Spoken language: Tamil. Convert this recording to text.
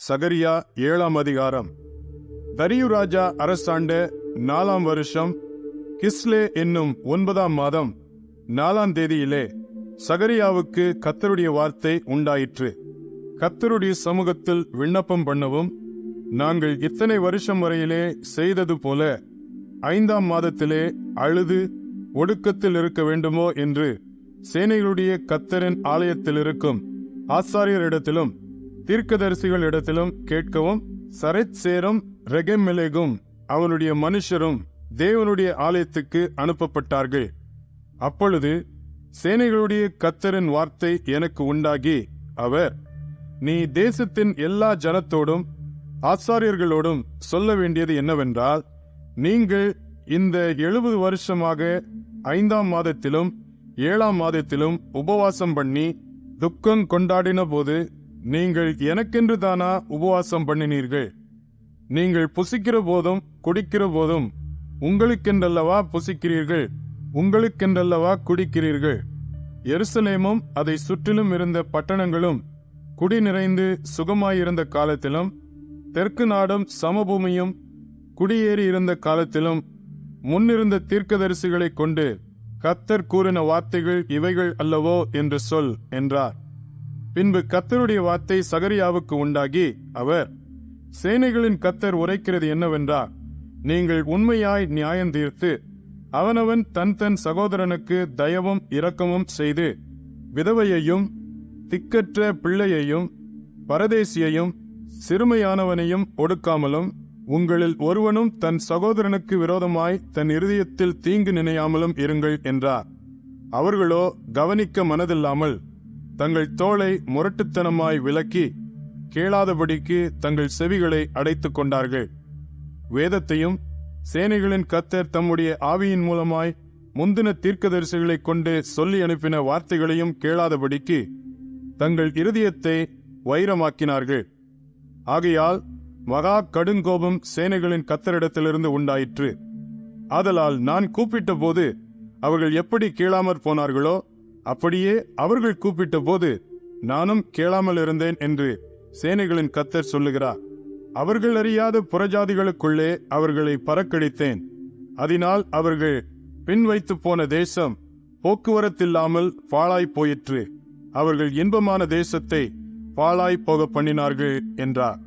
சகரியா ஏழாம் அதிகாரம். தரியு ராஜா அரசாண்ட நாலாம் வருஷம் கிஸ்லே என்னும் ஒன்பதாம் மாதம் நாலாம் தேதியிலே சகரியாவுக்கு கத்தருடைய வார்த்தை உண்டாயிற்று. கத்தருடைய சமூகத்தில் விண்ணப்பம் பண்ணவும் நாங்கள் இத்தனை வருஷம் வரையிலே செய்தது போல ஐந்தாம் மாதத்திலே அழுது ஒடுக்கத்தில் இருக்க வேண்டுமோ என்று சேனைகளுடைய கத்தரின் ஆலயத்தில் இருக்கும் ஆசாரியரிடத்திலும் தீர்க்கதரிசிகளிடத்திலும் கேட்கவும் சரத் சேரும் ரெகெமெலேகும் அவனுடைய மனுஷரும் தேவனுடைய ஆலயத்துக்கு அனுப்பப்பட்டார்கள். அப்பொழுது சேனைகளுடைய கத்தரின் வார்த்தை எனக்கு உண்டாகி அவர் நீ தேசத்தின் எல்லா ஜனத்தோடும் ஆசாரியர்களோடும் சொல்ல வேண்டியது என்னவென்றால் நீங்கள் இந்த எழுபது வருஷமாக ஐந்தாம் மாதத்திலும் ஏழாம் மாதத்திலும் உபவாசம் பண்ணி துக்கம் கொண்டாடின போது நீங்கள் எனக்கென்று தானா உபவாசம் பண்ணினீர்கள்? நீங்கள் புசிக்கிற போதும் குடிக்கிற போதும் உங்களுக்கென்றல்லவா புசிக்கிறீர்கள்? உங்களுக்கென்றல்லவா குடிக்கிறீர்கள்? எருசலேமும் அதை சுற்றிலும் இருந்த பட்டணங்களும் குடி நிறைந்து சுகமாயிருந்த காலத்திலும் தெற்கு நாடும் சமபூமியும் குடியேறி இருந்த காலத்திலும் முன்னிருந்த தீர்க்கதரிசிகளை கொண்டு கத்தர் கூறின வார்த்தைகள் இவைகள் அல்லவோ என்று சொல் என்றார். பின்பு கத்தருடைய வார்த்தை சகரியாவுக்கு உண்டாகி அவர் சேனைகளின் கத்தர் உரைக்கிறது என்னவென்றா நீங்கள் உண்மையாய் நியாயம் தீர்த்து அவனவன் தன் தன் சகோதரனுக்கு தயவும் இரக்கமும் செய்து விதவையையும் திக்கற்ற பிள்ளையையும் பரதேசியையும் சிறுமையானவனையும் ஒடுக்காமலும் உங்களில் ஒருவனும் தன் சகோதரனுக்கு விரோதமாய் தன் இருதயத்தில் தீங்கு நினையாமலும் இருங்கள் என்றார். அவர்களோ கவனிக்க மனதில்லாமல் தங்கள் தோளை முரட்டுத்தனமாய் விலக்கி கேளாதபடிக்கு தங்கள் செவிகளை அடைத்துக் கொண்டார்கள். வேதத்தையும் சேனைகளின் கத்தர் தம்முடைய ஆவியின் மூலமாய் முந்தின தீர்க்கதரிசிகளைக் கொண்டு சொல்லி அனுப்பின வார்த்தைகளையும் கேளாதபடிக்கு தங்கள் இருதயத்தை வைரமாக்கினார்கள். ஆகையால் மகா கடுங்கோபம் சேனைகளின் கத்தரிடத்திலிருந்து உண்டாயிற்று. ஆதலால் நான் கூப்பிட்ட போது அவர்கள் எப்படி கேளாமற் போனார்களோ அப்படியே அவர்கள் கூப்பிட்ட போது நானும் கேளாமல் இருந்தேன் என்று சேனைகளின் கத்தர் சொல்லுகிறார். அவர்கள் அறியாத புறஜாதிகளுக்குள்ளே அவர்களை பறக்கடித்தேன். அதனால் அவர்கள் பின் வைத்து போன தேசம் போக்குவரத்தில்லாமல் பாழாய் போயிற்று. அவர்கள் இன்பமான தேசத்தை பாழாய் போக பண்ணினார்கள் என்றார்.